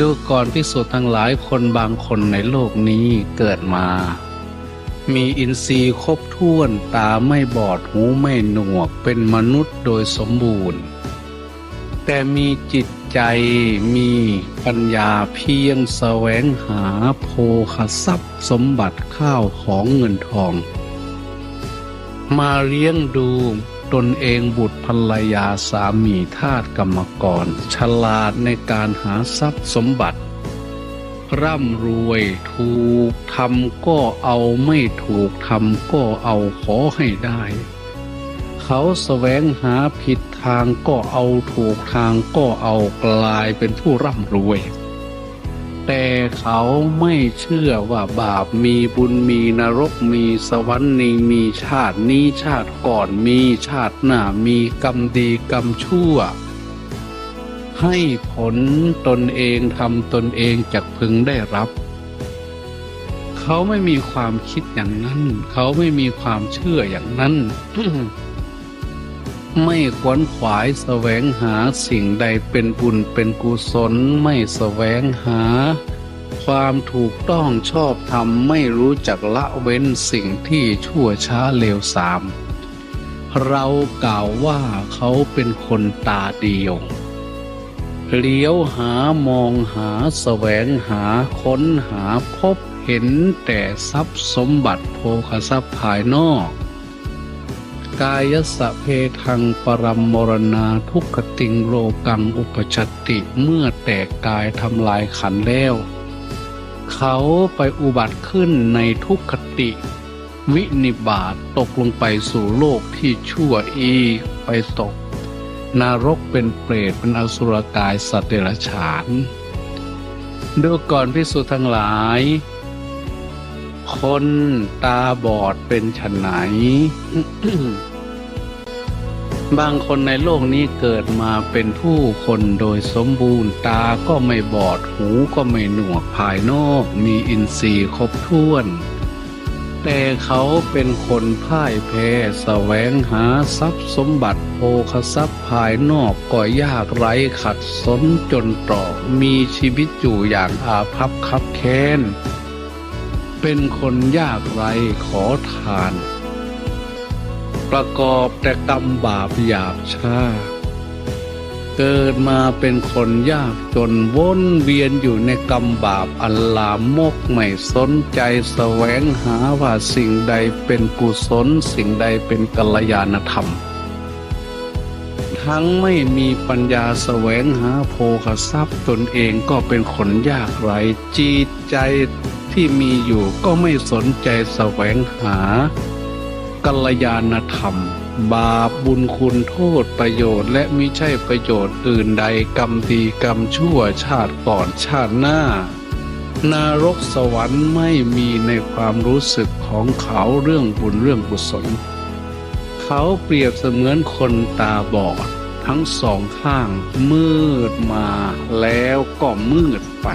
ดูก่อนพิสูจน์ทั้งหลายคนบางคนในโลกนี้เกิดมา มีอินทรีย์ครบถ้วนตาไม่บอดหูไม่หนวกเป็นมนุษย์โดยสมบูรณ์ แต่มีจิตใจมีปัญญาเพียงแสวงหาโภคทรัพย์สมบัติข้าวของเงินทอง มาเลี้ยงดู ตนเองบุตรภรรยาสามีทาสกรรมกร ฉลาดในการหาทรัพย์สมบัติ ร่ำรวยถูกทำก็เอาไม่ถูกทำก็เอาขอให้ได้ เขาแสวงหาผิดทางก็เอาถูกทางก็เอากลายเป็นผู้ร่ำรวย แต่เขาไม่เชื่อว่าบาปมีบุญมีนรกมีสวรรค์นี้มีชาตินี้ชาติก่อนมีชาติหน้ามีกรรมดีกรรมชั่ว ให้ผลตนเองทำตนเองจากพึงได้รับ เขาไม่มีความคิดอย่างนั้น เขาไม่มีความเชื่ออย่างนั้น ไม่ขวนขวายแสวงหาสิ่งใดเป็นบุญเป็นกุศล ไม่แสวงหา ความถูกต้องชอบธรรมไม่รู้จักละเว้นสิ่งที่ชั่วช้าเลวทราม เรากล่าวว่าเขาเป็นคนตาเดียวเลี้ยวหามองหาแสวงหาค้นหาพบเห็นแต่ทรัพย์สมบัติโภคทรัพย์ภายนอก กายสะเพทังปรมมรณาทุกขติงโลกังอุปชติเมื่อแตกกายทำลายขันแล้ว เขาไปอุบัติขึ้นในทุกขติ วินิบาตตกลงไปสู่โลกที่ชั่วอีไปตก นรกเป็นเปรตเป็นอสุรกายสัตว์เดรัจฉานดูก่อนพิสุทั้งหลาย คนตาบอดเป็นฉนไหน บางคนในโลกนี้เกิดมาเป็นผู้คนโดยสมบูรณ์ตาก็ไม่บอดหูก็ไม่หนวกภายนอก มีอินทรีย์ครบถ้วน แต่เขาเป็นคนพ่ายแพ้แสวงหาทรัพย์สมบัติโภคทรัพย์ภายนอกก็ยากไร้ขัดสนจนตรอกมีชีวิตอยู่อย่างอาภัพคับแค้น เป็นคนยากไร้ขอทาน ประกอบแต่กรรมบาปหยาบช้า เกิดมาเป็นคนยากจนวนเวียนอยู่ในกรรมบาปอันลามกไม่สนใจแสวงหาว่าสิ่งใดเป็นกุศลสิ่งใดเป็นกัลยาณธรรม ทั้งไม่มีปัญญาแสวงหาโภคทรัพย์ตนเองก็เป็นคนยากไร้จิตใจที่มีอยู่ก็ไม่สนใจแสวงหา กัลยาณธรรม บาปบุญคุณโทษประโยชน์ และมิใช่ประโยชน์อื่นใดกรรมดีกรรมชั่วชาติก่อนชาติหน้านรกสวรรค์ไม่มีในความรู้สึกของเขาเรื่องบุญเรื่องกุศล เขาเปรียบเสมือนคนตาบอด ทั้งสองข้างมืดมาแล้วก็มืดไป